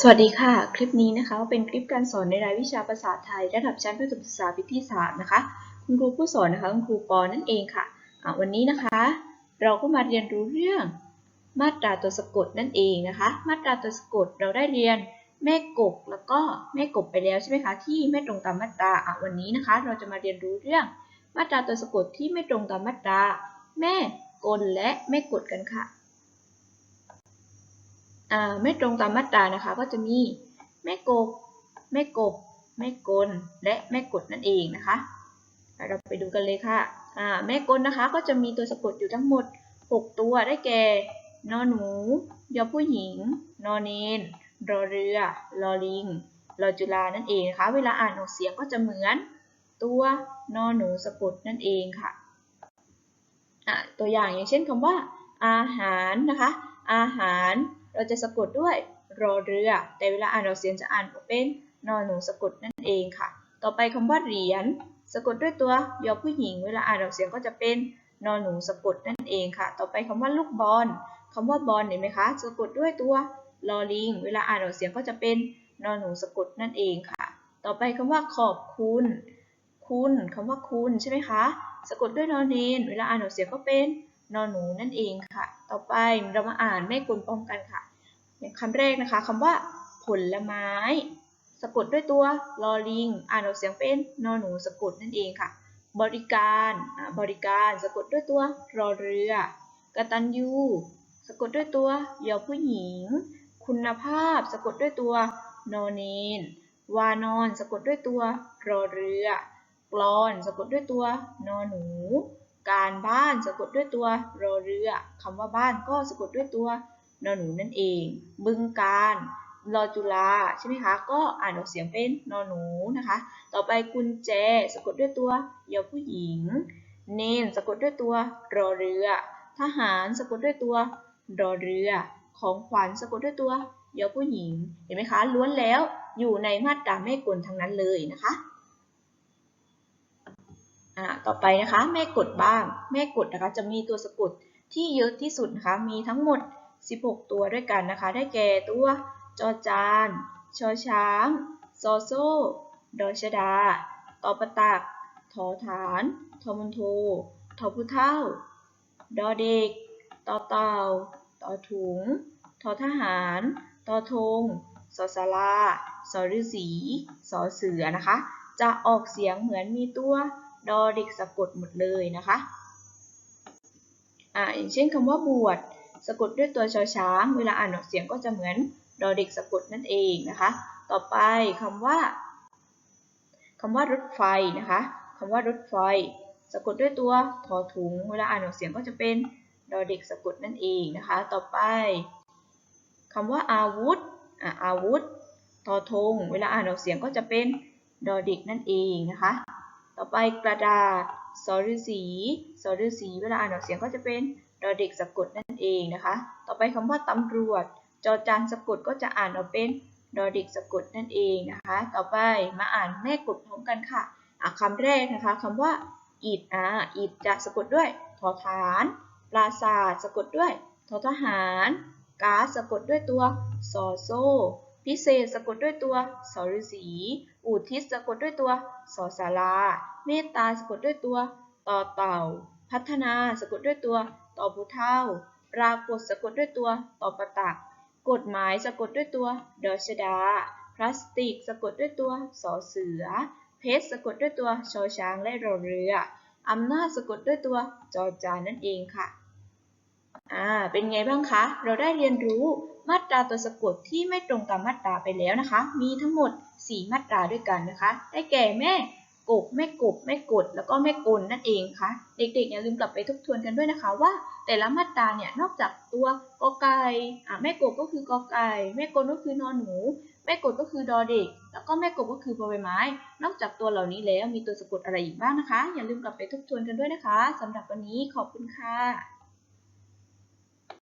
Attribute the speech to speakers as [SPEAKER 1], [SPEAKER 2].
[SPEAKER 1] สวัสดีค่ะ คลิปนี้นะคะเป็นคลิปการสอนในรายวิชาภาษาไทย ระดับชั้นประถมศึกษาปีที่สามนะคะ คุณครูผู้สอนนะคะคุณครูปอนั่นเองค่ะอะวันนี้นะคะ เราก็มาเรียนรู้เรื่อง มาตราตัวสะกดนั่นเองนะคะ มาตราตัวสะกดเราได้เรียนแม่กบแล้วก็แม่กบไปแล้วใช่ไหมคะที่ไม่ตรงตามมาตราอะวันนี้นะคะ เราจะมาเรียนรู้เรื่อง มาตราตัวสะกดที่ไม่ตรงตามมาตรา แม่กลและแม่กดกันค่ะ ไม่ตรงตามมาตรานะคะ ก็จะมีแม่กบแม่กบแม่กลและแม่กดนั่นเองนะคะ เราไปดูกันเลยค่ะแม่กลนะคะก็จะมีตัวสะกดอยู่ทั้งหมด 6 ตัวได้แก่นอหนูยอผู้หญิง นอเนนรอเรือรอลิงรอจุฬานั่นเองนะคะ เวลาอ่านออกเสียงก็จะเหมือนตัวนอหนูสะกดนั่นเองค่ะอะตัวอย่างอย่างเช่นคำว่า อาหารนะคะ อาหาร เราจะสะกดด้วยรอเรือ แต่เวลาอ่านออกเสียงจะอ่านเป็นนอนหนูสะกดนั่นเองค่ะ ต่อไปคำว่าเหรียญสะกดด้วยตัวยอผู้หญิง เวลาอ่านออกเสียงก็จะเป็นนอนหนูสะกดนั่นเองค่ะ ต่อไปคำว่าลูกบอลคำว่าบอลเห็นไหมคะสะกดด้วยตัวลอลิง เวลาอ่านออกเสียงก็จะเป็นนอนหนูสะกดนั่นเองค่ะ ต่อไปคำว่าขอบคุณ คุณคำว่าคุณใช่ไหมคะ สะกดด้วยนอเนนเวลาอ่านออกเสียงก็เป็น นอนหนูนั่นเองค่ะ ต่อไปเรามาอ่านแม่กลพร้อมกันค่ะคำแรกนะคะคำว่า ผลไม้ สะกดด้วยตัวลอลิง อ่านออกเสียงเป็นนอนหนูสะกดนั่นเองค่ะ บริการบริการสะกดด้วยตัวรอเรือกตัญญูสะกดด้วยตัวยอผู้หญิง คุณภาพ สะกดด้วยตัวนอเนนวานอน สะกดด้วยตัวรอเรือ กลอน สะกดด้วยตัวนอนหนู การบ้านสะกดด้วยตัวรอเรือคำว่าบ้านก็สะกดด้วยตัวนอหนูนั่นเอง บึงการรอจุฬาใช่ไหมคะ ก็อ่านออกเสียงเป็นนอหนูนะคะ ต่อไปกุญแจสะกดด้วยตัวยอผู้หญิง เนนสะกดด้วยตัวรอเรือ ทหารสะกดด้วยตัวรอเรือ ของขวัญสะกดด้วยตัวยอผู้หญิง เห็นไหมคะ ล้วนแล้วอยู่ในมาตราแม่กลทั้งนั้นเลยนะคะ อ่าต่อไปนะคะ แม่กดบ้าง แม่กดนะคะจะมีตัวสะกดที่เยอะที่สุดนะคะมีทั้งหมด 16 ตัวด้วยกันนะคะ ได้แก่ตัวจอจานชอช้างซอโซ่ดอชดาตอประตักทอฐานทอมุนโททอผู้เท่า ดอเด็กตอเต่าตอถุงทอทหารตอธงสอสาราสอฤาษีสอเสือนะคะ จะออกเสียงเหมือนมีตัว ดอเด็กสะกดหมดเลยนะคะอ่าอย่างเช่นคำว่าบวชสะกดด้วยตัวชอช้าง เวลาอ่านออกเสียงก็จะเหมือนดอเด็กสะกดนั่นเองนะคะ ต่อไปคำว่าคำว่ารถไฟนะคะคำว่ารถไฟ สะกดด้วยตัวทอถุง เวลาอ่านออกเสียงก็จะเป็นดอเด็กสะกดนั่นเองนะคะ ต่อไปคำว่าอาวุธอ่าอาวุธทอทงเวลาอ่านออกเสียงก็จะเป็นดอเด็กนั่นเองนะคะ ต่อไปกระดาษสอฤษีสอฤษีเวลาอ่านออกเสียงก็จะเป็นดอเด็กสะกดนั่นเองนะคะ ต่อไปคำว่าตำรวจ จอจานสะกดก็จะอ่านออกเป็นดอเด็กสะกดนั่นเองนะคะ ต่อไปมาอ่านแม่กดพร้อมกันค่ะอะคำแรกนะคะคำว่าอิดอะอิดจะสะกดด้วยทอฐาน ปราศาสตร์สะกดด้วยทอทหารกาสะกดด้วยตัวสอโซ พิเศษสะกดด้วยตัวสฤษี อุทิศสะกดด้วยตัวสสาราเมตตาสะกดด้วยตัวต่อเต่า พัฒนาสะกดด้วยตัวต่อผู้เท่า ปรากฏสะกดด้วยตัวต่อประตัก กฎหมายสะกดด้วยตัวดอชดา พลาสติกสะกดด้วยตัวสอเสือ เพชรสะกดด้วยตัวชอช้างและรอเรืออำนาจสะกดด้วยตัวจอจานนั่นเองค่ะ อ่า เป็นไงบ้างคะ เราได้เรียนรู้มาตราตัวสะกดที่ไม่ตรงตามมาตราไปแล้วนะคะ มีทั้งหมด 4 มาตราด้วยกันนะคะ ได้แก่แม่กบแม่กบแม่กด แล้วก็แม่กลนั่นเองค่ะ เด็กๆอย่าลืมกลับไปทบทวนกันด้วยนะคะว่า แต่ละมาตราเนี่ยนอกจากตัวกอไก่อ่าแม่กบก็คือกอไก่แม่กลก็คือนอนหนู แม่กดก็คือดอเด็ก แล้วก็แม่กบก็คือบอใบไม้ นอกจากตัวเหล่านี้แล้วมีตัวสะกดอะไรอีกบ้างนะคะ อย่าลืมกลับไปทบทวนกันด้วยนะคะสำหรับวันนี้ขอบคุณค่ะ